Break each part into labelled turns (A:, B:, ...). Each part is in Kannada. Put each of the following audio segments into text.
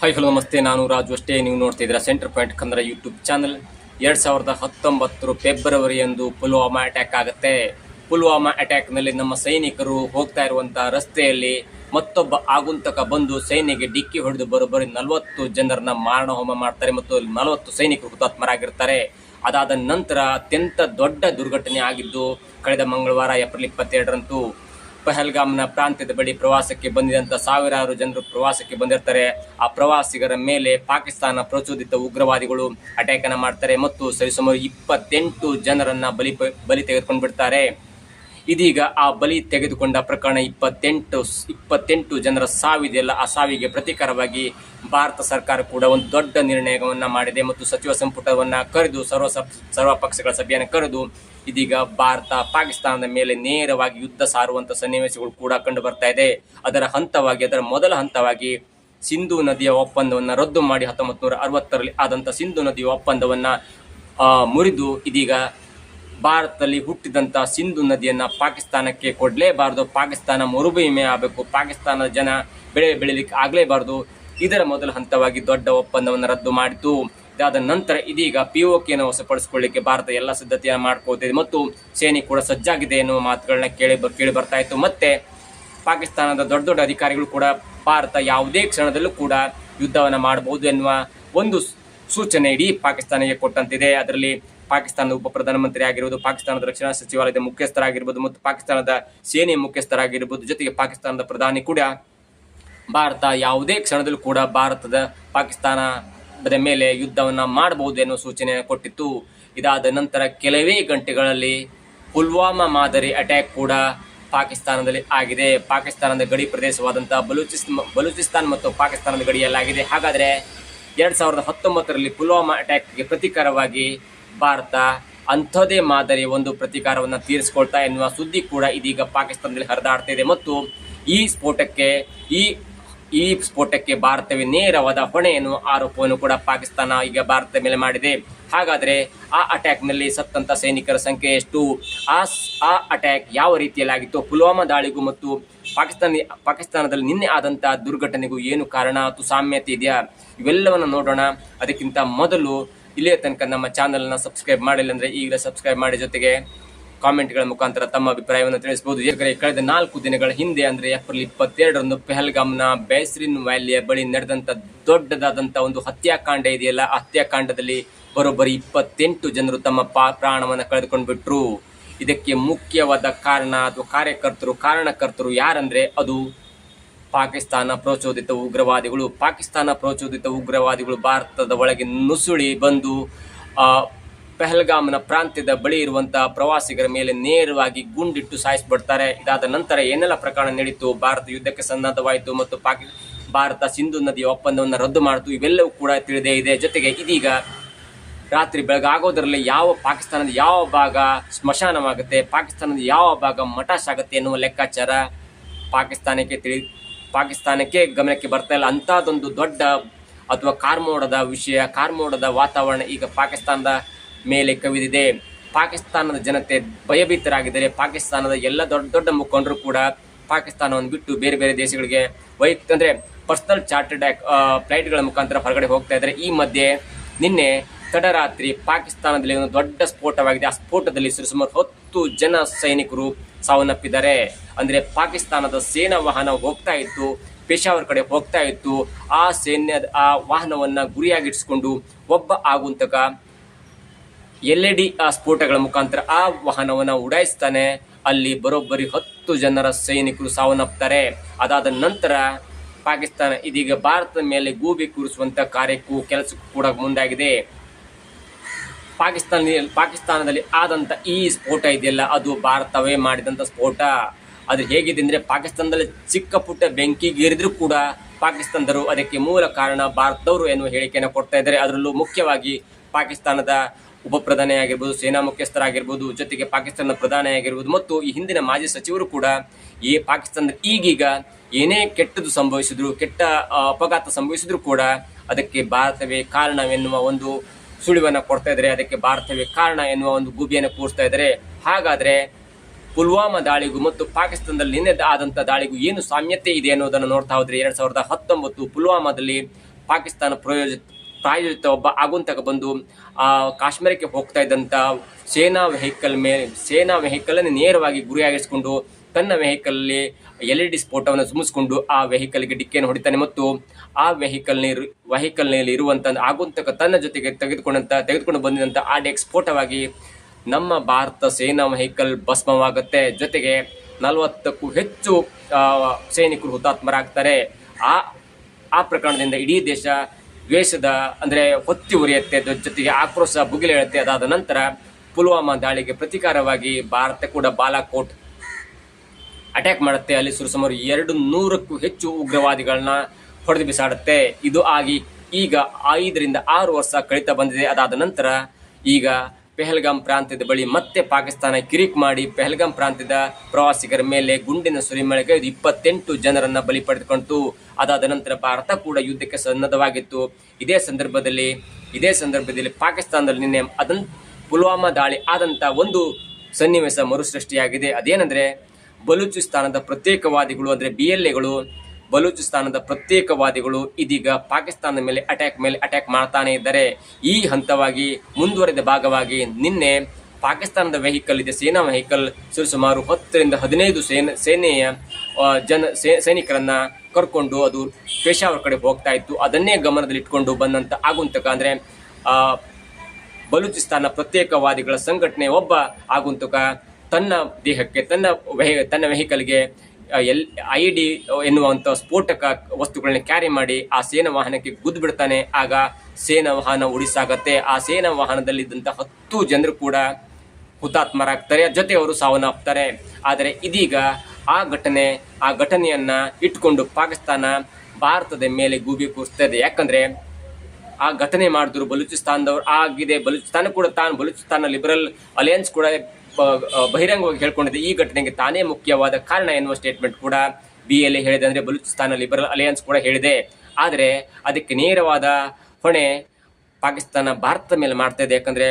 A: ಹಾಯ್ ಹಲೋ ನಮಸ್ತೆ. ನಾನು ರಾಜು ಅಷ್ಟೇ. ನೀವು ನೋಡ್ತಿದ್ದೀರಾ centre point Kannada YouTube channel ಎರಡು ಸಾವಿರದ ಹತ್ತೊಂಬತ್ತರ ಫೆಬ್ರವರಿಯಂದು ಪುಲ್ವಾಮಾ ಅಟ್ಯಾಕ್ ಆಗುತ್ತೆ. ಪುಲ್ವಾಮಾ ಅಟ್ಯಾಕ್ನಲ್ಲಿ ನಮ್ಮ ಸೈನಿಕರು ಹೋಗ್ತಾ ಇರುವಂಥ ರಸ್ತೆಯಲ್ಲಿ ಮತ್ತೊಬ್ಬ ಆಗುಂತಕ ಬಂದು ಸೈನಿಗೆ ಡಿಕ್ಕಿ ಹೊಡೆದು ಬರೋಬ್ಬರಿ ನಲವತ್ತು ಜನರನ್ನ ಮಾರಣ ಹೋಮ ಮಾಡ್ತಾರೆ ಮತ್ತು ನಲವತ್ತು ಸೈನಿಕರು ಹುತಾತ್ಮರಾಗಿರ್ತಾರೆ. ಅದಾದ ನಂತರ ಅತ್ಯಂತ ದೊಡ್ಡ ದುರ್ಘಟನೆ ಆಗಿದ್ದು, ಕಳೆದ ಮಂಗಳವಾರ ಏಪ್ರಿಲ್ ಇಪ್ಪತ್ತೆರಡರಂದು ಪಹಲ್ಗಾಮ್ನ ಪ್ರಾಂತ್ಯದ ಬಳಿ ಪ್ರವಾಸಕ್ಕೆ ಬಂದಿದಂತ ಸಾವಿರಾರು ಜನರು ಪ್ರವಾಸಕ್ಕೆ ಬಂದಿರ್ತಾರೆ. ಆ ಪ್ರವಾಸಿಗರ ಮೇಲೆ ಪಾಕಿಸ್ತಾನ ಪ್ರಚೋದಿತ ಉಗ್ರವಾದಿಗಳು ಅಟ್ಯಾಕ್ ಅನ್ನ ಮಾಡ್ತಾರೆ ಮತ್ತು ಸರಿಸುಮಾರು ಇಪ್ಪತ್ತೆಂಟು ಜನರನ್ನ ಬಲಿ ಬಲಿ ತೆಗೆದುಕೊಂಡು ಬಿಡ್ತಾರೆ ಇದೀಗ ಆ ಬಲಿ ತೆಗೆದುಕೊಂಡ ಪ್ರಕರಣ ಇಪ್ಪತ್ತೆಂಟು ಇಪ್ಪತ್ತೆಂಟು ಜನರ ಸಾವಿದೆಯಲ್ಲ ಆ ಸಾವಿಗೆ ಪ್ರತೀಕಾರವಾಗಿ ಭಾರತ ಸರ್ಕಾರ ಕೂಡ ಒಂದು ದೊಡ್ಡ ನಿರ್ಣಯವನ್ನ ಮಾಡಿದೆ ಮತ್ತು ಸಚಿವ ಸಂಪುಟವನ್ನು ಕರೆದು, ಸರ್ವ ಸರ್ವ ಪಕ್ಷಗಳ ಸಭೆಯನ್ನು ಕರೆದು ಇದೀಗ ಭಾರತ ಪಾಕಿಸ್ತಾನದ ಮೇಲೆ ನೇರವಾಗಿ ಯುದ್ಧ ಸಾರುವಂತ ಸನ್ನಿವೇಶಗಳು ಕೂಡ ಕಂಡು ಬರ್ತಾ ಇದೆ. ಅದರ ಹಂತವಾಗಿ, ಅದರ ಮೊದಲ ಹಂತವಾಗಿ ಸಿಂಧು ನದಿಯ ಒಪ್ಪಂದವನ್ನ ರದ್ದು ಮಾಡಿ ಹತ್ತೊಂಬತ್ತು ನೂರ ಅರವತ್ತರಲ್ಲಿ ಆದಂತ ಸಿಂಧು ನದಿಯ ಒಪ್ಪಂದವನ್ನ ಮುರಿದು ಇದೀಗ ಭಾರತದಲ್ಲಿ ಹುಟ್ಟಿದಂತ ಸಿಂಧು ನದಿಯನ್ನ ಪಾಕಿಸ್ತಾನಕ್ಕೆ ಕೊಡ್ಲೇಬಾರದು. ಪಾಕಿಸ್ತಾನ ಮರುಭೂಮಿ ಆಗಬೇಕು. ಪಾಕಿಸ್ತಾನದ ಜನ ಬೆಳೆ ಬೆಳಿಲಿಕ್ಕೆ ಆಗಲೇಬಾರ್ದು. ಇದರ ಮೊದಲ ಹಂತವಾಗಿ ದೊಡ್ಡ ಒಪ್ಪಂದವನ್ನು ರದ್ದು ಮಾಡಿತು. ಇದಾದ ನಂತರ ಇದೀಗ ಪಿ ಒ ಕೆಯನ್ನು ವಶಪಡಿಸಿಕೊಳ್ಳಿಕ್ಕೆ ಭಾರತ ಎಲ್ಲ ಸಿದ್ಧತೆಯನ್ನು ಮಾಡ್ಕೋತಿದೆ. ಮತ್ತು ಸೇನೆ ಕೂಡ ಸಜ್ಜಾಗಿದೆ ಎನ್ನುವ ಮಾತುಗಳನ್ನ ಕೇಳಿ ಕೇಳಿ ಬರ್ತಾ ಇತ್ತು. ಮತ್ತೆ ಪಾಕಿಸ್ತಾನದ ದೊಡ್ಡ ದೊಡ್ಡ ಅಧಿಕಾರಿಗಳು ಕೂಡ ಭಾರತ ಯಾವುದೇ ಕ್ಷಣದಲ್ಲೂ ಕೂಡ ಯುದ್ಧವನ್ನು ಮಾಡಬಹುದು ಎನ್ನುವ ಒಂದು ಸೂಚನೆ ಇಡೀ ಪಾಕಿಸ್ತಾನಕ್ಕೆ ಕೊಟ್ಟಂತಿದೆ. ಅದರಲ್ಲಿ ಪಾಕಿಸ್ತಾನದ ಉಪ ಪ್ರಧಾನಮಂತ್ರಿ ಆಗಿರ್ಬೋದು, ಪಾಕಿಸ್ತಾನದ ರಕ್ಷಣಾ ಸಚಿವಾಲಯದ ಮುಖ್ಯಸ್ಥರಾಗಿರ್ಬೋದು ಮತ್ತು ಪಾಕಿಸ್ತಾನದ ಸೇನೆ ಮುಖ್ಯಸ್ಥರಾಗಿರ್ಬೋದು, ಜೊತೆಗೆ ಪಾಕಿಸ್ತಾನದ ಪ್ರಧಾನಿ ಕೂಡ ಭಾರತ ಯಾವುದೇ ಕ್ಷಣದಲ್ಲೂ ಕೂಡ ಭಾರತದ ಪಾಕಿಸ್ತಾನದ ಮೇಲೆ ಯುದ್ಧವನ್ನು ಮಾಡಬಹುದು ಎನ್ನುವ ಸೂಚನೆ ಕೊಟ್ಟಿತ್ತು. ಇದಾದ ನಂತರ ಕೆಲವೇ ಗಂಟೆಗಳಲ್ಲಿ ಪುಲ್ವಾಮಾ ಮಾದರಿ ಅಟ್ಯಾಕ್ ಕೂಡ ಪಾಕಿಸ್ತಾನದಲ್ಲಿ ಆಗಿದೆ. ಪಾಕಿಸ್ತಾನದ ಗಡಿ ಪ್ರದೇಶವಾದಂತಹ ಬಲೂಚಿಸ್ ಬಲೂಚಿಸ್ತಾನ್ ಮತ್ತು ಪಾಕಿಸ್ತಾನದ ಗಡಿಯಲ್ಲಾಗಿದೆ. ಹಾಗಾದರೆ ಎರಡು ಸಾವಿರದ ಹತ್ತೊಂಬತ್ತರಲ್ಲಿ ಪುಲ್ವಾಮಾ ಅಟ್ಯಾಕ್ಗೆ ಪ್ರತೀಕಾರವಾಗಿ ಭಾರತ ಅಂಥದೇ ಮಾದರಿ ಒಂದು ಪ್ರತೀಕಾರವನ್ನು ತೀರಿಸಿಕೊಳ್ತಾ ಎನ್ನುವ ಸುದ್ದಿ ಕೂಡ ಇದೀಗ ಪಾಕಿಸ್ತಾನದಲ್ಲಿ ಹರಿದಾಡ್ತಾ ಇದೆ. ಮತ್ತು ಈ ಸ್ಫೋಟಕ್ಕೆ, ಈ ಈ ಸ್ಫೋಟಕ್ಕೆ ಭಾರತವೇ ನೇರವಾದ ಹೊಣೆ ಎನ್ನುವ ಆರೋಪವನ್ನು ಕೂಡ ಪಾಕಿಸ್ತಾನ ಈಗ ಭಾರತದ ಮೇಲೆ ಮಾಡಿದೆ. ಹಾಗಾದರೆ ಆ ಅಟ್ಯಾಕ್ನಲ್ಲಿ ಸತ್ತಂಥ ಸೈನಿಕರ ಸಂಖ್ಯೆ ಎಷ್ಟು? ಆ ಆ ಅಟ್ಯಾಕ್ ಯಾವ ರೀತಿಯಲ್ಲಿ ಆಗಿತ್ತು ಪುಲ್ವಾಮಾ ದಾಳಿಗೂ ಮತ್ತು ಪಾಕಿಸ್ತಾನ, ಪಾಕಿಸ್ತಾನದಲ್ಲಿ ನಿನ್ನೆ ಆದಂಥ ದುರ್ಘಟನೆಗೂ ಏನು ಕಾರಣ ಅಥವಾ ಸಾಮ್ಯತೆ ಇದೆಯಾ? ಇವೆಲ್ಲವನ್ನು ನೋಡೋಣ. ಅದಕ್ಕಿಂತ ಮೊದಲು ಇಲ್ಲಿಯ ತನಕ ನಮ್ಮ ಚಾನಲ್ನ ಸಬ್ಸ್ಕ್ರೈಬ್ ಮಾಡಿಲ್ಲ ಅಂದ್ರೆ ಈಗಲೇ ಸಬ್ಸ್ಕ್ರೈಬ್ ಮಾಡಿ ಜೊತೆಗೆ ಕಾಮೆಂಟ್ಗಳ ಮುಖಾಂತರ ತಮ್ಮ ಅಭಿಪ್ರಾಯವನ್ನು ತಿಳಿಸಬಹುದು ಏಕೆಂದರೆ ಕಳೆದ ನಾಲ್ಕು ದಿನಗಳ ಹಿಂದೆ ಅಂದ್ರೆ ಏಪ್ರಿಲ್ ಇಪ್ಪತ್ತೆರಡರಂದು ಪೆಹಲ್ಗಾಮ್ನ ಬೇಸ್ರಿನ್ ವ್ಯಾಲಿಯ ಬಳಿ ನಡೆದಂತ ದೊಡ್ಡದಾದಂಥ ಒಂದು ಹತ್ಯಾಕಾಂಡ ಇದೆಯಲ್ಲ ಹತ್ಯಾಕಾಂಡದಲ್ಲಿ ಬರೋಬ್ಬರಿ ಇಪ್ಪತ್ತೆಂಟು ಜನರು ತಮ್ಮ ಪಾ, ಪ್ರಾಣವನ್ನು ಕಳೆದುಕೊಂಡು ಬಿಟ್ರು ಇದಕ್ಕೆ ಮುಖ್ಯವಾದ ಕಾರಣ ಅಥವಾ ಕಾರ್ಯಕರ್ತರು, ಕಾರಣಕರ್ತರು ಯಾರಂದರೆ ಅದು ಪಾಕಿಸ್ತಾನ ಪ್ರಚೋದಿತ ಉಗ್ರವಾದಿಗಳು, ಪಾಕಿಸ್ತಾನ ಪ್ರಚೋದಿತ ಉಗ್ರವಾದಿಗಳು ಭಾರತದ ಒಳಗೆ ನುಸುಳಿ ಬಂದು ಪೆಹಲ್ಗಾಮ್ನ ಪ್ರಾಂತ್ಯದ ಬಳಿ ಇರುವಂತಹ ಪ್ರವಾಸಿಗರ ಮೇಲೆ ನೇರವಾಗಿ ಗುಂಡಿಟ್ಟು ಸಾಯಿಸಿಬಿಡ್ತಾರೆ. ಇದಾದ ನಂತರ ಏನೆಲ್ಲ ಪ್ರಕರಣ ನಡೀತು? ಭಾರತ ಯುದ್ಧಕ್ಕೆ ಸನ್ನದ್ಧವಾಯಿತು ಮತ್ತು ಪಾಕಿ, ಭಾರತ ಸಿಂಧು ನದಿಯ ಒಪ್ಪಂದವನ್ನು ರದ್ದು ಮಾಡಿತು. ಇವೆಲ್ಲವೂ ಕೂಡ ತಿಳಿದೇ ಇದೆ. ಜೊತೆಗೆ ಇದೀಗ ರಾತ್ರಿ ಬೆಳಗಾಗೋದರಲ್ಲಿ ಯಾವ ಪಾಕಿಸ್ತಾನದ ಯಾವ ಭಾಗ ಸ್ಮಶಾನವಾಗುತ್ತೆ, ಪಾಕಿಸ್ತಾನದ ಯಾವ ಭಾಗ ಮಟಾಶ್ ಆಗುತ್ತೆ ಎನ್ನುವ ಲೆಕ್ಕಾಚಾರ ಪಾಕಿಸ್ತಾನಕ್ಕೆ ತಿಳಿ ಪಾಕಿಸ್ತಾನಕ್ಕೆ ಗಮನಕ್ಕೆ ಬರ್ತಾ ಇಲ್ಲ. ಅಂಥದ್ದೊಂದು ದೊಡ್ಡ ಅಥವಾ ಕಾರ್ಮೋಡದ ವಿಷಯ, ಕಾರ್ಮೋಡದ ವಾತಾವರಣ ಈಗ ಪಾಕಿಸ್ತಾನದ ಮೇಲೆ ಕವಿದಿದೆ. ಪಾಕಿಸ್ತಾನದ ಜನತೆ ಭಯಭೀತರಾಗಿದ್ದಾರೆ. ಪಾಕಿಸ್ತಾನದ ಎಲ್ಲ ದೊಡ್ಡ ದೊಡ್ಡ ಮುಖಂಡರು ಕೂಡ ಪಾಕಿಸ್ತಾನವನ್ನು ಬಿಟ್ಟು ಬೇರೆ ಬೇರೆ ದೇಶಗಳಿಗೆ ವೈಯಕ್ತ ಅಂದರೆ ಪರ್ಸನಲ್ ಚಾರ್ಟರ್ಡ್ ಫ್ಲೈಟ್ಗಳ ಮುಖಾಂತರ ಹೊರಗಡೆ ಹೋಗ್ತಾ ಇದ್ದಾರೆ. ಈ ಮಧ್ಯೆ ನಿನ್ನೆ ತಡರಾತ್ರಿ ಪಾಕಿಸ್ತಾನದಲ್ಲಿ ಒಂದು ದೊಡ್ಡ ಸ್ಫೋಟವಾಗಿದೆ. ಆ ಸ್ಫೋಟದಲ್ಲಿ ಸುಮಾರು ಹತ್ತು ಜನ ಸೈನಿಕರು ಸಾವನ್ನಪ್ಪಿದ್ದಾರೆ. ಅಂದ್ರೆ ಪಾಕಿಸ್ತಾನದ ಸೇನಾ ವಾಹನ ಹೋಗ್ತಾ ಇತ್ತು, ಪೇಶಾವರ್ ಕಡೆ ಹೋಗ್ತಾ ಇತ್ತು. ಆ ಸೈನ್ಯ ಆ ವಾಹನವನ್ನ ಗುರಿಯಾಗಿರಿಸಿಕೊಂಡು ಒಬ್ಬ ಆಗುಂತಕ ಎಲ್ ಡಿ, ಆ ಸ್ಫೋಟಗಳ ಮುಖಾಂತರ ಆ ವಾಹನವನ್ನ ಉಡಾಯಿಸ್ತಾನೆ. ಅಲ್ಲಿ ಬರೋಬ್ಬರಿ ಹತ್ತು ಜನರ ಸೈನಿಕರು ಸಾವನ್ನಪ್ತಾರೆ. ಅದಾದ ನಂತರ ಪಾಕಿಸ್ತಾನ ಇದೀಗ ಭಾರತದ ಮೇಲೆ ಗೂಬಿ ಕೂರಿಸುವಂತ ಕಾರ್ಯಕ್ಕೂ ಕೆಲಸಕ್ಕೂ ಕೂಡ ಮುಂದಾಗಿದೆ. ಪಾಕಿಸ್ತಾನ ಪಾಕಿಸ್ತಾನದಲ್ಲಿ ಆದಂಥ ಈ ಸ್ಫೋಟ ಇದೆಯಲ್ಲ, ಅದು ಭಾರತವೇ ಮಾಡಿದಂಥ ಸ್ಫೋಟ. ಅದು ಹೇಗಿದೆ ಅಂದರೆ ಪಾಕಿಸ್ತಾನದಲ್ಲಿ ಚಿಕ್ಕ ಪುಟ್ಟ ಬೆಂಕಿಗೇರಿದ್ರು ಕೂಡ ಪಾಕಿಸ್ತಾನದರು ಅದಕ್ಕೆ ಮೂಲ ಕಾರಣ ಭಾರತದವರು ಎನ್ನುವ ಹೇಳಿಕೆಯನ್ನು ಕೊಡ್ತಾ ಇದ್ದಾರೆ. ಅದರಲ್ಲೂ ಮುಖ್ಯವಾಗಿ ಪಾಕಿಸ್ತಾನದ ಉಪ ಪ್ರಧಾನಿ ಆಗಿರ್ಬೋದು ಸೇನಾ ಮುಖ್ಯಸ್ಥರಾಗಿರ್ಬೋದು, ಜೊತೆಗೆ ಪಾಕಿಸ್ತಾನದ ಪ್ರಧಾನಿಯಾಗಿರ್ಬೋದು ಮತ್ತು ಈ ಹಿಂದಿನ ಮಾಜಿ ಸಚಿವರು ಕೂಡ ಈ ಪಾಕಿಸ್ತಾನದ ಈಗೀಗ ಏನೇ ಕೆಟ್ಟದ್ದು ಸಂಭವಿಸಿದ್ರು, ಕೆಟ್ಟ ಅಪಘಾತ ಸಂಭವಿಸಿದ್ರು ಕೂಡ ಅದಕ್ಕೆ ಭಾರತವೇ ಕಾರಣವೆನ್ನುವ ಒಂದು ಸುಳಿವನ್ನ ಕೊಡ್ತಾ ಇದ್ದಾರೆ ಅದಕ್ಕೆ ಭಾರತವೇ ಕಾರಣ ಎನ್ನುವ ಒಂದು ಗೂಬಿಯನ್ನು ಕೂರಿಸ್ತಾ ಇದ್ದಾರೆ ಹಾಗಾದ್ರೆ ಪುಲ್ವಾಮಾ ದಾಳಿಗೂ ಮತ್ತು ಪಾಕಿಸ್ತಾನದಲ್ಲಿ ನಿನ್ನೆ ಆದಂತ ದಾಳಿಗೂ ಏನು ಸಾಮ್ಯತೆ ಇದೆ ಅನ್ನೋದನ್ನು ನೋಡ್ತಾ ಹೋದ್ರೆ ಎರಡು ಸಾವಿರದ ಹತ್ತೊಂಬತ್ತು ಪುಲ್ವಾಮಾದಲ್ಲಿ ಪಾಕಿಸ್ತಾನ ಪ್ರಯೋಜ, ಪ್ರಾಯೋಜಿತ ಒಬ್ಬ ಆಗುಂತಕ ಬಂದು, ಆ, ಕಾಶ್ಮೀರಕ್ಕೆ ಹೋಗ್ತಾ ಇದ್ದಂಥ ಸೇನಾ ವೆಹಿಕಲ್ ಮೇಲೆ ಸೇನಾ ವೆಹಿಕಲ್ ಅನ್ನು ನೇರವಾಗಿ ಗುರಿಯಾಗಿಸಿಕೊಂಡು ತನ್ನ ವೆಹಿಕಲ್ ಅಲ್ಲಿ ಎಲ್ ಇ ಡಿ ಸ್ಫೋಟವನ್ನು ಸುಮಿಸಿಕೊಂಡು ಆ ವೆಹಿಕಲ್ಗೆ ಡಿಕ್ಕಿಯನ್ನು ಹೊಡಿತಾನೆ ಮತ್ತು ಆ ವೆಹಿಕಲ್ ವೆಹಿಕಲ್ನಲ್ಲಿ ಇರುವಂಥ ಆಗುಂತಕ ತನ್ನ ಜೊತೆಗೆ ತೆಗೆದುಕೊಂಡಂಥ, ತೆಗೆದುಕೊಂಡು ಬಂದಿದ್ದಂಥ ಆ ಡೆಕ್ ಸ್ಫೋಟವಾಗಿ ನಮ್ಮ ಭಾರತ ಸೇನಾ ವೆಹಿಕಲ್ ಭಸ್ಮವಾಗುತ್ತೆ. ಜೊತೆಗೆ ನಲವತ್ತಕ್ಕೂ ಹೆಚ್ಚು ಸೈನಿಕರು ಹುತಾತ್ಮರಾಗ್ತಾರೆ. ಆ ಆ ಪ್ರಕರಣದಿಂದ ಇಡೀ ದೇಶ ದ್ವೇಷದ, ಅಂದ್ರೆ ಹೊತ್ತಿ ಉರಿಯುತ್ತೆ. ಜೊತೆಗೆ ಆಕ್ರೋಶ ಭುಗಿಲೇಳುತ್ತೆ. ಅದಾದ ನಂತರ ಪುಲ್ವಾಮಾ ದಾಳಿಗೆ ಪ್ರತೀಕಾರವಾಗಿ ಭಾರತ ಕೂಡ ಬಾಲಾಕೋಟ್ ಅಟ್ಯಾಕ್ ಮಾಡುತ್ತೆ. ಅಲ್ಲಿ ಸುಮಾರು ಎರಡು ನೂರಕ್ಕೂ ಹೆಚ್ಚು ಉಗ್ರವಾದಿಗಳನ್ನ ಹೊಡೆದು ಬಿಸಾಡುತ್ತೆ. ಇದು ಆಗಿ ಈಗ ಐದರಿಂದ ಆರು ವರ್ಷ ಕಳೀತಾ ಬಂದಿದೆ. ಅದಾದ ನಂತರ ಈಗ ಪೆಹಲ್ಗಾಮ್ ಪ್ರಾಂತ್ಯದ ಬಳಿ ಮತ್ತೆ ಪಾಕಿಸ್ತಾನ ಕಿರಿಕ್ ಮಾಡಿ ಪೆಹಲ್ಗಾಮ್ ಪ್ರಾಂತ್ಯದ ಪ್ರವಾಸಿಗರ ಮೇಲೆ ಗುಂಡಿನ ಸುರಿಮಳೆಗೆ ಇಪ್ಪತ್ತೆಂಟು ಜನರನ್ನ ಬಲಿ ಪಡೆದುಕೊಂಡಿತು ಅದಾದ ನಂತರ ಭಾರತ ಕೂಡ ಯುದ್ಧಕ್ಕೆ ಸನ್ನದ್ಧವಾಗಿತ್ತು. ಇದೇ ಸಂದರ್ಭದಲ್ಲಿ ಇದೇ ಸಂದರ್ಭದಲ್ಲಿ ಪಾಕಿಸ್ತಾನದಲ್ಲಿ ನಿನ್ನೆ ಅದನ್ ಪುಲ್ವಾಮಾ ದಾಳಿ ಆದಂತ ಒಂದು ಸನ್ನಿವೇಶ ಮರುಸೃಷ್ಟಿಯಾಗಿದೆ. ಅದೇನೆಂದ್ರೆ ಬಲೂಚಿಸ್ತಾನದ ಪ್ರತ್ಯೇಕವಾದಿಗಳು ಅಂದರೆ ಬಿ ಎಲ್ ಎಗಳು ಬಲೂಚಿಸ್ತಾನದ ಪ್ರತ್ಯೇಕವಾದಿಗಳು ಇದೀಗ ಪಾಕಿಸ್ತಾನದ ಮೇಲೆ ಅಟ್ಯಾಕ್ ಮೇಲೆ ಅಟ್ಯಾಕ್ ಮಾಡ್ತಾನೆ ಇದ್ದಾರೆ. ಈ ಹಂತವಾಗಿ ಮುಂದುವರೆದ ಭಾಗವಾಗಿ ನಿನ್ನೆ ಪಾಕಿಸ್ತಾನದ ವೆಹಿಕಲ್ ಇದೆ, ಸೇನಾ ವೆಹಿಕಲ್ ಸುಮಾರು ಹತ್ತರಿಂದ ಹದಿನೈದು ಸೇನೆ, ಸೇನೆಯ ಜನ ಸೈನಿಕರನ್ನ ಕರ್ಕೊಂಡು ಅದು ಪೇಶಾವರ್ ಕಡೆ ಹೋಗ್ತಾ ಇತ್ತು. ಅದನ್ನೇ ಗಮನದಲ್ಲಿ ಇಟ್ಕೊಂಡು ಬಂದಂತ ಆಗುಂತಕ ಅಂದ್ರೆ ಬಲೂಚಿಸ್ತಾನ ಪ್ರತ್ಯೇಕವಾದಿಗಳ ಸಂಘಟನೆ ಒಬ್ಬ ಆಗುಂತುಕ ತನ್ನ ದೇಹಕ್ಕೆ, ತನ್ನ ವೆಹಿ- ತನ್ನ ವೆಹಿಕಲ್ಗೆ ಎಲ್, ಐ ಡಿ ಎನ್ನುವಂಥ ಸ್ಫೋಟಕ ವಸ್ತುಗಳನ್ನ ಕ್ಯಾರಿ ಮಾಡಿ ಆ ಸೇನಾ ವಾಹನಕ್ಕೆ ಗುದ್ದು ಬಿಡ್ತಾನೆ. ಆಗ ಸೇನಾ ವಾಹನ ಉಡಿಸಾಗತ್ತೆ ಆ ಸೇನಾ ವಾಹನದಲ್ಲಿದ್ದಂಥ ಹತ್ತು ಜನರು ಕೂಡ ಹುತಾತ್ಮರಾಗ್ತಾರೆ. ಜೊತೆ ಅವರು ಸಾವನ್ನಪ್ತಾರೆ. ಆದರೆ ಇದೀಗ ಆ ಘಟನೆ, ಆ ಘಟನೆಯನ್ನ ಇಟ್ಕೊಂಡು ಪಾಕಿಸ್ತಾನ ಭಾರತದ ಮೇಲೆ ಗೂಬಿ ಕೂರಿಸ್ತದೆ ಯಾಕಂದ್ರೆ ಆ ಘಟನೆ ಮಾಡಿದ್ರು ಬಲೂಚಿಸ್ತಾನದವ್ರು. ಆಗಿದೆ. ಬಲೂಚಿಸ್ತಾನ ಕೂಡ ತಾನು ಬಲೂಚಿಸ್ತಾನ ಲಿಬರಲ್ ಅಲಯನ್ಸ್ ಕೂಡ ಬಹಿರಂಗವಾಗಿ ಹೇಳ್ಕೊಂಡಿದೆ ಈ ಘಟನೆಗೆ ತಾನೇ ಮುಖ್ಯವಾದ ಕಾರಣ ಎನ್ನುವ ಸ್ಟೇಟ್ಮೆಂಟ್ ಕೂಡ ಬಿ ಎಲ್ ಎ ಹೇಳಿದೆ. ಅಂದ್ರೆ ಬಲೂಚಿಸ್ತಾನ ಲಿಬರಲ್ ಅಲಿಯನ್ಸ್ ಕೂಡ ಹೇಳಿದೆ. ಆದರೆ ಅದಕ್ಕೆ ನೇರವಾದ ಹೊಣೆ ಪಾಕಿಸ್ತಾನ ಭಾರತದ ಮೇಲೆ ಮಾಡ್ತಾ ಇದೆ. ಯಾಕಂದ್ರೆ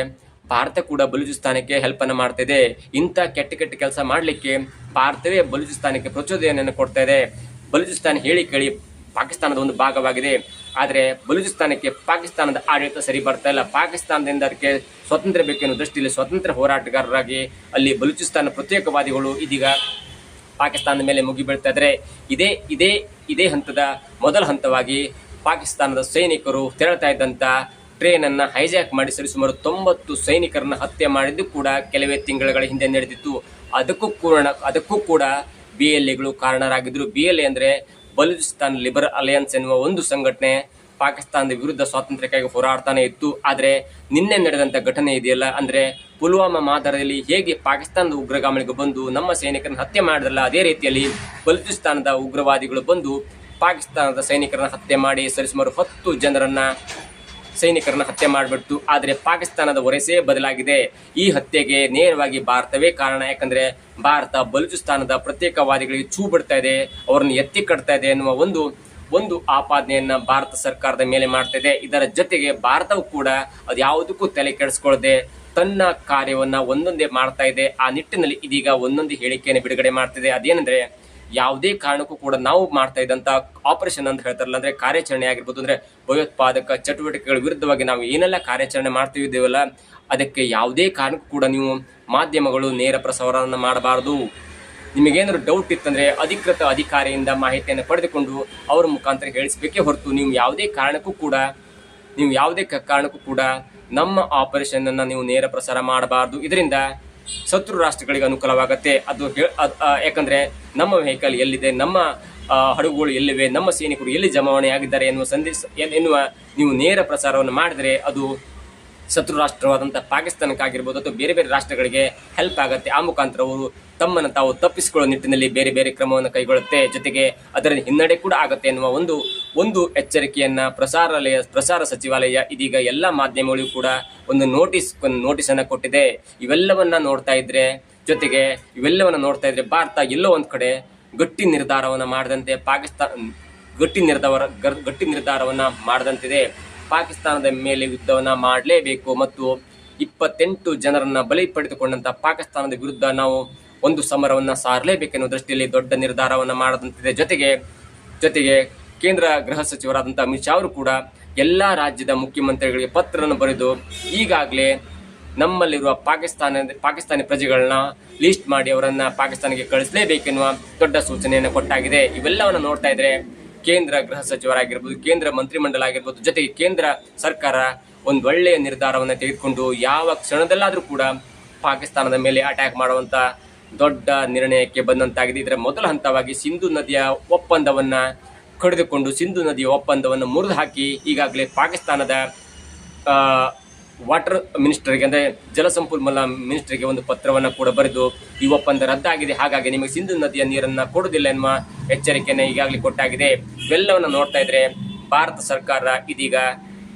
A: ಭಾರತ ಕೂಡ ಬಲೂಚಿಸ್ತಾನಕ್ಕೆ ಹೆಲ್ಪ್ ಅನ್ನ ಮಾಡ್ತಾ ಇದೆ. ಇಂಥ ಕೆಟ್ಟ ಕೆಟ್ಟ ಕೆಲಸ ಮಾಡಲಿಕ್ಕೆ ಭಾರತವೇ ಬಲೂಚಿಸ್ತಾನಕ್ಕೆ ಪ್ರಚೋದನೆಯನ್ನು ಕೊಡ್ತಾ ಇದೆ. ಬಲೂಚಿಸ್ತಾನ ಹೇಳಿ ಕೇಳಿ ಪಾಕಿಸ್ತಾನದ ಒಂದು ಭಾಗವಾಗಿದೆ. ಆದರೆ ಬಲೂಚಿಸ್ತಾನಕ್ಕೆ ಪಾಕಿಸ್ತಾನದ ಆಡಳಿತ ಸರಿ ಬರ್ತಾ ಇಲ್ಲ. ಪಾಕಿಸ್ತಾನದಿಂದ ಅದಕ್ಕೆ ಸ್ವತಂತ್ರ ಬೇಕೆನ್ನುವ ದೃಷ್ಟಿಯಲ್ಲಿ ಸ್ವತಂತ್ರ ಹೋರಾಟಗಾರರಾಗಿ ಅಲ್ಲಿ ಬಲೂಚಿಸ್ತಾನ ಪ್ರತ್ಯೇಕವಾದಿಗಳು ಇದೀಗ ಪಾಕಿಸ್ತಾನದ ಮೇಲೆ ಮುಗಿಬೀಳ್ತಾ ಇದ್ದಾರೆ ಇದೇ ಇದೇ ಇದೇ ಹಂತದ ಮೊದಲ ಹಂತವಾಗಿ ಪಾಕಿಸ್ತಾನದ ಸೈನಿಕರು ತೆರಳ್ತಾ ಇದ್ದಂಥ ಟ್ರೇನ್ ಅನ್ನ ಹೈಜಾಕ್ ಮಾಡಿ ಸರಿಸುಮಾರು ತೊಂಬತ್ತು ಸೈನಿಕರನ್ನು ಹತ್ಯೆ ಮಾಡಿದ್ದು ಕೂಡ ಕೆಲವೇ ತಿಂಗಳುಗಳ ಹಿಂದೆ ನಡೆದಿತ್ತು. ಅದಕ್ಕೂ ಕೂಡ ಅದಕ್ಕೂ ಕೂಡ ಬಿ ಎಲ್ ಎಗಳು ಕಾರಣರಾಗಿದ್ದರು ಬಿ ಎಲ್ ಎ ಅಂದ್ರೆ ಬಲೂಚಿಸ್ತಾನ್ ಲಿಬರ್ ಅಲಯನ್ಸ್ ಎನ್ನುವ ಒಂದು ಸಂಘಟನೆ ಪಾಕಿಸ್ತಾನದ ವಿರುದ್ಧ ಸ್ವಾತಂತ್ರ್ಯಕ್ಕಾಗಿ ಹೋರಾಡ್ತಾನೆ ಇತ್ತು. ಆದರೆ ನಿನ್ನೆ ನಡೆದಂತ ಘಟನೆ ಇದೆಯಲ್ಲ, ಅಂದ್ರೆ ಪುಲ್ವಾಮಾ ಮಾದರಿಯಲ್ಲಿ ಹೇಗೆ ಪಾಕಿಸ್ತಾನದ ಉಗ್ರಗಾಮಿಗಳು ಬಂದು ನಮ್ಮ ಸೈನಿಕರನ್ನು ಹತ್ಯೆ ಮಾಡಿದ್ರಲ್ಲ, ಅದೇ ರೀತಿಯಲ್ಲಿ ಬಲೂಚಿಸ್ತಾನದ ಉಗ್ರವಾದಿಗಳು ಬಂದು ಪಾಕಿಸ್ತಾನದ ಸೈನಿಕರನ್ನ ಹತ್ಯೆ ಮಾಡಿ ಸರಿಸುಮಾರು ಹತ್ತು ಜನರನ್ನ ಸೈನಿಕರನ್ನ ಹತ್ಯೆ ಮಾಡಿಬಿಡ್ತು. ಆದರೆ ಪಾಕಿಸ್ತಾನದ ಒರೆಸೇ ಬದಲಾಗಿದೆ. ಈ ಹತ್ಯೆಗೆ ನೇರವಾಗಿ ಭಾರತವೇ ಕಾರಣ. ಯಾಕಂದ್ರೆ ಭಾರತ ಬಲೂಚಿಸ್ತಾನದ ಪ್ರತ್ಯೇಕವಾದಿಗಳಿಗೆ ಚೂ ಬಿಡ್ತಾ ಇದೆ, ಅವರನ್ನು ಎತ್ತಿ ಕಟ್ತಾ ಇದೆ ಎನ್ನುವ ಒಂದು ಒಂದು ಆಪಾದನೆಯನ್ನ ಭಾರತ ಸರ್ಕಾರದ ಮೇಲೆ ಮಾಡ್ತಾ ಇದೆ. ಇದರ ಜೊತೆಗೆ ಭಾರತವು ಕೂಡ ಅದು ಯಾವುದಕ್ಕೂ ತಲೆ ಕೆಡಿಸ್ಕೊಳ್ಳದೆ ತನ್ನ ಕಾರ್ಯವನ್ನ ಒಂದೊಂದೇ ಮಾಡ್ತಾ ಇದೆ. ಆ ನಿಟ್ಟಿನಲ್ಲಿ ಇದೀಗ ಒಂದೊಂದು ಹೇಳಿಕೆಯನ್ನು ಬಿಡುಗಡೆ ಮಾಡ್ತಿದೆ. ಅದೇನೆಂದ್ರೆ ಯಾವುದೇ ಕಾರಣಕ್ಕೂ ಕೂಡ ನಾವು ಮಾಡ್ತಾ ಇದ್ದಂತಹ ಆಪರೇಷನ್ ಅಂತ ಹೇಳ್ತಾರಲ್ಲ, ಅಂದ್ರೆ ಕಾರ್ಯಾಚರಣೆ ಆಗಿರ್ಬೋದು, ಅಂದ್ರೆ ಭಯೋತ್ಪಾದಕ ಚಟುವಟಿಕೆಗಳ ವಿರುದ್ಧವಾಗಿ ನಾವು ಏನೆಲ್ಲ ಕಾರ್ಯಾಚರಣೆ ಮಾಡ್ತಿದ್ದೇವಲ್ಲ ಅದಕ್ಕೆ ಯಾವುದೇ ಕಾರಣಕ್ಕೂ ಕೂಡ ನೀವು ಮಾಧ್ಯಮಗಳು ನೇರ ಪ್ರಸಾರವನ್ನು ಮಾಡಬಾರದು. ನಿಮಗೇನಾದ್ರು ಡೌಟ್ ಇತ್ತಂದ್ರೆ ಅಧಿಕೃತ ಅಧಿಕಾರಿಯಿಂದ ಮಾಹಿತಿಯನ್ನು ಪಡೆದುಕೊಂಡು ಅವರ ಮುಖಾಂತರ ಹೇಳಿಸಬೇಕೇ ಹೊರತು ನೀವು ಯಾವುದೇ ಕಾರಣಕ್ಕೂ ಕೂಡ, ನೀವು ಯಾವುದೇ ಕಾರಣಕ್ಕೂ ಕೂಡ ನಮ್ಮ ಆಪರೇಷನ್ ಅನ್ನ ನೀವು ನೇರ ಪ್ರಸಾರ ಮಾಡಬಾರದು. ಇದರಿಂದ ಶತ್ರು ರಾಷ್ಟ್ರಗಳಿಗೆ ಅನುಕೂಲವಾಗುತ್ತೆ. ಅದು ಯಾಕಂದ್ರೆ ನಮ್ಮ ವೆಹಿಕಲ್ ಎಲ್ಲಿದೆ, ನಮ್ಮ ಹಡಗುಗಳು ಎಲ್ಲಿವೆ, ನಮ್ಮ ಸೈನಿಕರು ಎಲ್ಲಿ ಜಮಾವಣೆ ಆಗಿದ್ದಾರೆ ಎನ್ನುವ ಸಂದೇಶ, ಎನ್- ಎನ್ನುವ ನೀವು ನೇರ ಪ್ರಸಾರವನ್ನು ಮಾಡಿದರೆ ಅದು ಶತ್ರು ರಾಷ್ಟ್ರವಾದಂಥ ಪಾಕಿಸ್ತಾನಕ್ಕಾಗಿರ್ಬೋದು ಅಥವಾ ಬೇರೆ ಬೇರೆ ರಾಷ್ಟ್ರಗಳಿಗೆ ಹೆಲ್ಪ್ ಆಗುತ್ತೆ. ಆ ಮುಖಾಂತರ ಅವರು ತಮ್ಮನ್ನು ತಾವು ತಪ್ಪಿಸಿಕೊಳ್ಳುವ ನಿಟ್ಟಿನಲ್ಲಿ ಬೇರೆ ಬೇರೆ ಕ್ರಮವನ್ನು ಕೈಗೊಳ್ಳುತ್ತೆ. ಜೊತೆಗೆ ಅದರ ಹಿನ್ನಡೆ ಕೂಡ ಆಗುತ್ತೆ ಎನ್ನುವ ಒಂದು ಒಂದು ಎಚ್ಚರಿಕೆಯನ್ನ ಪ್ರಸಾರಾಲಯ ಪ್ರಸಾರ ಸಚಿವಾಲಯ ಇದೀಗ ಎಲ್ಲ ಮಾಧ್ಯಮಗಳಿಗೂ ಕೂಡ ಒಂದು ನೋಟಿಸ್ ಒಂದು ಅನ್ನ ಕೊಟ್ಟಿದೆ. ಇವೆಲ್ಲವನ್ನ ನೋಡ್ತಾ ಇದ್ರೆ ಜೊತೆಗೆ ಇವೆಲ್ಲವನ್ನ ನೋಡ್ತಾ ಇದ್ರೆ ಭಾರತ ಎಲ್ಲೋ ಒಂದ್ ಕಡೆ ಗಟ್ಟಿ ನಿರ್ಧಾರವನ್ನ ಮಾಡದಂತೆ ಪಾಕಿಸ್ತಾನ ಗಟ್ಟಿ ನಿರ್ಧಾರ ಗಟ್ಟಿ ನಿರ್ಧಾರವನ್ನ ಮಾಡದಂತಿದೆ. ಪಾಕಿಸ್ತಾನದ ಮೇಲೆ ಯುದ್ಧವನ್ನ ಮಾಡಲೇಬೇಕು ಮತ್ತು ಇಪ್ಪತ್ತೆಂಟು ಜನರನ್ನ ಬಲಿ ಪಡೆದುಕೊಂಡಂತ ಪಾಕಿಸ್ತಾನದ ವಿರುದ್ಧ ನಾವು ಒಂದು ಸಮರವನ್ನ ಸಾರಲೇಬೇಕೆನ್ನುವ ದೃಷ್ಟಿಯಲ್ಲಿ ದೊಡ್ಡ ನಿರ್ಧಾರವನ್ನ ಮಾಡದಂತಿದೆ. ಜೊತೆಗೆ ಜೊತೆಗೆ ಕೇಂದ್ರ ಗೃಹ ಸಚಿವರಾದಂಥ ಅಮಿತ್ ಶಾ ಅವರು ಕೂಡ ಎಲ್ಲ ರಾಜ್ಯದ ಮುಖ್ಯಮಂತ್ರಿಗಳಿಗೆ ಪತ್ರವನ್ನು ಬರೆದು ಈಗಾಗಲೇ ನಮ್ಮಲ್ಲಿರುವ ಪಾಕಿಸ್ತಾನ, ಪಾಕಿಸ್ತಾನಿ ಪ್ರಜೆಗಳನ್ನ ಲಿಸ್ಟ್ ಮಾಡಿ ಅವರನ್ನ ಪಾಕಿಸ್ತಾನಕ್ಕೆ ಕಳಿಸಲೇಬೇಕೆನ್ನುವ ದೊಡ್ಡ ಸೂಚನೆಯನ್ನು ಕೊಟ್ಟಾಗಿದೆ. ಇವೆಲ್ಲವನ್ನು ನೋಡ್ತಾ ಇದ್ರೆ ಕೇಂದ್ರ ಗೃಹ ಸಚಿವರಾಗಿರ್ಬೋದು, ಕೇಂದ್ರ ಮಂತ್ರಿಮಂಡಲ ಆಗಿರ್ಬೋದು, ಜೊತೆಗೆ ಕೇಂದ್ರ ಸರ್ಕಾರ ಒಂದು ಒಳ್ಳೆಯ ನಿರ್ಧಾರವನ್ನು ತೆಗೆದುಕೊಂಡು ಯಾವ ಕ್ಷಣದಲ್ಲಾದರೂ ಕೂಡ ಪಾಕಿಸ್ತಾನದ ಮೇಲೆ ಅಟ್ಯಾಕ್ ಮಾಡುವಂಥ ದೊಡ್ಡ ನಿರ್ಣಯಕ್ಕೆ ಬಂದಂತಾಗಿದೆ. ಇದರ ಮೊದಲ ಹಂತವಾಗಿ ಸಿಂಧು ನದಿಯ ಒಪ್ಪಂದವನ್ನ ಕಡಿದುಕೊಂಡು ಸಿಂಧು ನದಿಯ ಒಪ್ಪಂದವನ್ನು ಮುರಿದು ಹಾಕಿ ಈಗಾಗಲೇ ಪಾಕಿಸ್ತಾನದ ವಾಟರ್ ಮಿನಿಸ್ಟರ್ಗೆ ಅಂದರೆ ಜಲಸಂಪನ್ಮೂಲ ಮಿನಿಸ್ಟರ್ಗೆ ಒಂದು ಪತ್ರವನ್ನು ಕೂಡ ಬರೆದು ಈ ಒಪ್ಪಂದ ರದ್ದಾಗಿದೆ. ಹಾಗಾಗಿ ನಿಮಗೆ ಸಿಂಧು ನದಿಯ ನೀರನ್ನು ಕೊಡುವುದಿಲ್ಲ ಎನ್ನುವ ಎಚ್ಚರಿಕೆಯನ್ನು ಈಗಾಗಲೇ ಕೊಟ್ಟಾಗಿದೆ. ಇವೆಲ್ಲವನ್ನು ನೋಡ್ತಾ ಇದ್ರೆ ಭಾರತ ಸರ್ಕಾರ ಇದೀಗ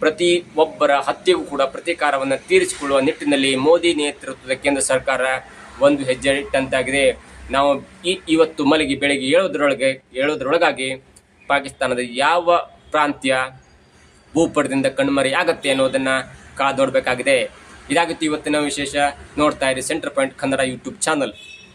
A: ಪ್ರತಿ ಒಬ್ಬರ ಹತ್ಯೆಗೂ ಕೂಡ ಪ್ರತೀಕಾರವನ್ನು ತೀರಿಸಿಕೊಳ್ಳುವ ನಿಟ್ಟಿನಲ್ಲಿ ಮೋದಿ ನೇತೃತ್ವದ ಕೇಂದ್ರ ಸರ್ಕಾರ ಒಂದು ಹೆಜ್ಜೆ ಇಟ್ಟಂತಾಗಿದೆ. ನಾವು ಈ ಇವತ್ತು ಮಲಗಿ ಬೆಳಗ್ಗೆ ಏಳೋದ್ರೊಳಗೆ ಏಳೋದ್ರೊಳಗಾಗಿ ಪಾಕಿಸ್ತಾನದ ಯಾವ ಪ್ರಾಂತ್ಯ ಭೂಪಟದಿಂದ ಕಣ್ಮರಿ ಆಗತ್ತೆ ಅನ್ನೋದನ್ನ ಕಾದೋಡ್ಬೇಕಾಗಿದೆ ಇದಾಗಿತ್ತು ಇವತ್ತಿನ ವಿಶೇಷ ನೋಡ್ತಾ ಇರಿ centre point Kannada YouTube channel.